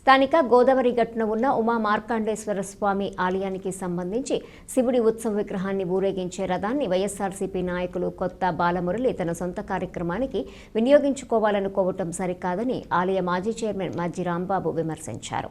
స్థానిక గోదావరి గట్టున ఉన్న ఉమా మార్కాండేశ్వర స్వామి ఆలయానికి సంబంధించి శివుడి ఉత్సవ విగ్రహాన్ని ఊరేగించే రథాన్ని వైఎస్ఆర్సీపీ నాయకులు కొత్త బాలమురళి తన సొంత కార్యక్రమానికి వినియోగించుకోవాలనుకోవటం సరికాదని ఆలయ మాజీ చైర్మన్ మజ్జి రాంబాబు విమర్శించారు.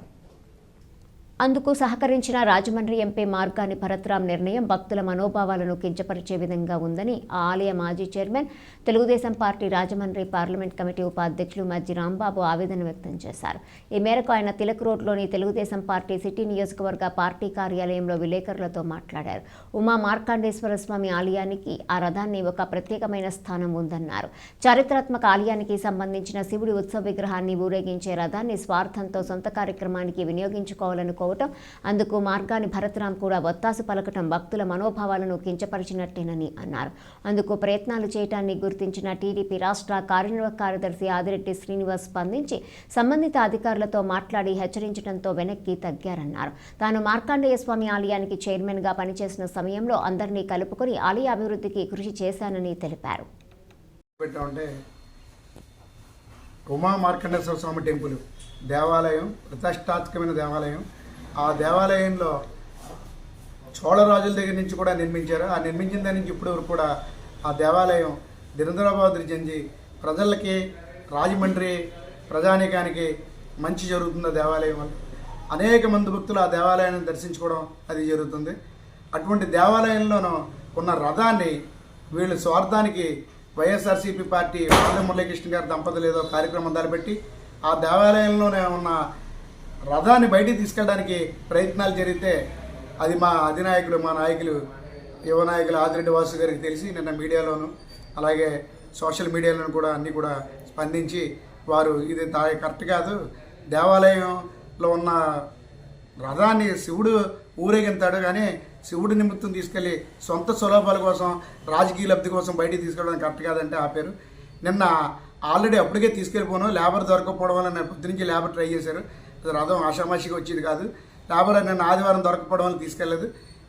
అందుకు సహకరించిన రాజమండ్రి ఎంపీ మార్గాని భరత్రామ్ నిర్ణయం భక్తుల మనోభావాలను కించపరిచే విధంగా ఉందని ఆ ఆలయ మాజీ chairman Telugu Desam party Rajahmundry parliament committee ఉపాధ్యక్షులు మజ్జి రాంబాబు ఆవేదన వ్యక్తం చేశారు. ఈ మేరకు ఆయన తిలక్ రోడ్లోని తెలుగుదేశం పార్టీ సిటీ నియోజకవర్గ పార్టీ కార్యాలయంలో విలేకరులతో మాట్లాడారు. ఉమా మార్కాండేశ్వర స్వామి ఆలయానికి ఆ రథాన్ని ఒక ప్రత్యేకమైన స్థానం ఉందన్నారు. చారిత్రాత్మక ఆలయానికి సంబంధించిన శివుడి ఉత్సవ విగ్రహాన్ని ఊరేగించే రథాన్ని స్వార్థంతో సొంత కార్యక్రమానికి వినియోగించుకోవాలనుకో వినియోగించుకోవాలనుకోవటం అందుకు మార్గాన్ని భరతరాం కూడా ఒత్తాసు పలకటం భక్తుల మనోభావాలను కించపరిచినట్టేనని అన్నారు. అందుకు ప్రయత్నాలు చేయటాన్ని గుర్తించిన టీడీపీ రాష్ట్ర కార్యనిర్వాహక కార్యదర్శి ఆదిరెడ్డి శ్రీనివాస్ స్పందించి సంబంధిత అధికారులతో మాట్లాడి హెచ్చరించడంతో వెనక్కి తగ్గారన్నారు. తాను మార్కాండేయ స్వామి ఆలయానికి చైర్మన్గా పనిచేసిన సమయంలో అందరినీ కలుపుకొని ఆలయ అభివృద్ధికి కృషి చేశానని తెలిపారు. ఉమా మార్కండేశ్వర స్వామి టెంపుల్ దేవాలయం ప్రతిష్టాత్మకమైన దేవాలయం ఆ దేవాలయంలో చోళరాజుల దగ్గర నుంచి కూడా నిర్మించారు. ఆ నిర్మించిన దాని నుంచి ఇప్పుడు వరకు కూడా ఆ దేవాలయం నిరంతరాబాద్ చెంది ప్రజలకి రాజమండ్రి ప్రజానీకానికి మంచి జరుగుతుంది దేవాలయం వల్ల. అనేక మంది భక్తులు ఆ దేవాలయాన్ని దర్శించుకోవడం అది జరుగుతుంది. అటువంటి దేవాలయంలోనూ ఉన్న రథాన్ని వీళ్ళు స్వార్థానికి వైఎస్ఆర్సీపీ పార్టీ వాద మురళీకృష్ణ గారి దంపతులు ఏదో కార్యక్రమం తలపెట్టి ఆ దేవాలయంలోనే ఉన్న రథాన్ని బయటికి తీసుకెళ్ళడానికి ప్రయత్నాలు జరిగితే అది మా అధినాయకులు మా నాయకులు యువ నాయకులు ఆదిరెడ్డి వాసు గారికి తెలిసి నిన్న మీడియాలోను అలాగే సోషల్ మీడియాలోను కూడా అన్నీ కూడా స్పందించి వారు ఇది తా కరెక్ట్ కాదు. దేవాలయంలో ఉన్న రథాన్ని శివుడు ఊరేగింతాడు కానీ శివుడి నిమిత్తం తీసుకెళ్ళి సొంత సులభాల కోసం రాజకీయ లబ్ధి కోసం బయటికి తీసుకెళ్ళడం కరెక్ట్ కాదంటే ఆపారు నిన్న ఆల్రెడీ అప్పటికే తీసుకెళ్ళిపోను లేబర్ దొరకకపోవడం వల్ల నేను పొద్దు నుంచి లేబర్ ట్రై చేశారు. రథం ఆషామాషిగా వచ్చేది కాదు. లేబర్ నన్ను ఆదివారం దొరకపోవడం వల్ల తీసుకెళ్ళలేదు.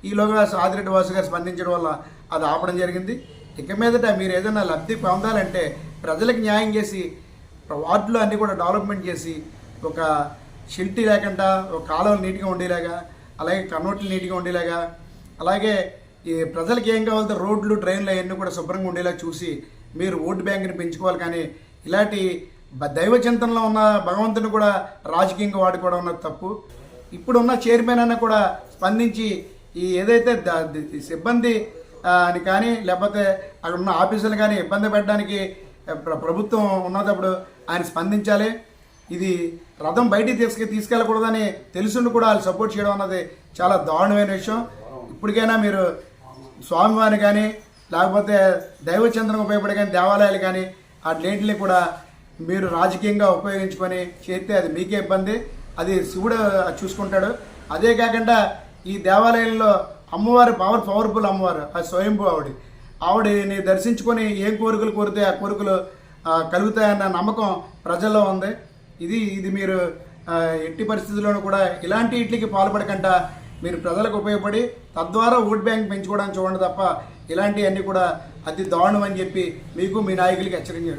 ఈలోగా ఆదిరెడ్డి వాసు గారు స్పందించడం వల్ల అది ఆపడం జరిగింది. ఇక మీదట మీరు ఏదైనా లబ్ధి పొందాలంటే ప్రజలకు న్యాయం చేసి వార్డులు అన్నీ కూడా డెవలప్మెంట్ చేసి ఒక షిల్టీ లేకుండా ఒక కాలువలు నీట్గా ఉండేలాగా అలాగే కన్నోట్లు నీట్గా ఉండేలాగా అలాగే ఈ ప్రజలకు ఏం కావాలంటే రోడ్లు ట్రైన్లు అవన్నీ కూడా శుభ్రంగా ఉండేలా చూసి మీరు ఓటు బ్యాంక్ని పెంచుకోవాలి కానీ ఇలాంటి దైవ చింతనలో ఉన్న భగవంతుని కూడా రాజకీయంగా వాడుకోవడం అన్నది తప్పు. ఇప్పుడున్న చైర్మన్ అన్న కూడా స్పందించి ఈ ఏదైతే సిబ్బంది అని కానీ లేకపోతే అక్కడ ఉన్న ఆఫీసులు కానీ ఇబ్బంది పెట్టడానికి ప్ర- ప్రభుత్వం ఉన్నప్పుడు ఆయన స్పందించాలి. ఇది రథం బయటికి తీసుకు తీసుకెళ్ళకూడదని తెలుసుండి కూడా వాళ్ళు సపోర్ట్ చేయడం అన్నది చాలా దారుణమైన విషయం. ఇప్పటికైనా మీరు స్వామివారిని కానీ లేకపోతే దైవచంద్రం ఉపయోగపడే కానీ దేవాలయాలు కానీ వాటిని కూడా మీరు రాజకీయంగా ఉపయోగించుకొని చేస్తే అది మీకే ఇబ్బంది అది శివుడు చూసుకుంటాడు. అదే కాకుండా ఈ దేవాలయంలో అమ్మవారు పవర్ పవర్ఫుల్ అమ్మవారు అది స్వయంభూ ఆవిడ. ఆవిడని దర్శించుకొని ఏం కోరికలు కోరితే ఆ కోరికలు కలుగుతాయన్న నమ్మకం ప్రజల్లో ఉంది. ఇది ఇది మీరు ఎట్టి పరిస్థితుల్లోనూ కూడా ఇలాంటి ఇట్లకి పాల్పడకుండా మీరు ప్రజలకు ఉపయోగపడి తద్వారా ఓట్ బ్యాంక్ పెంచుకోవడానికి చూడండి తప్ప ఇలాంటివన్నీ కూడా అతి దారుణం అని చెప్పి మీకు మీ నాయకులకి హెచ్చరించారు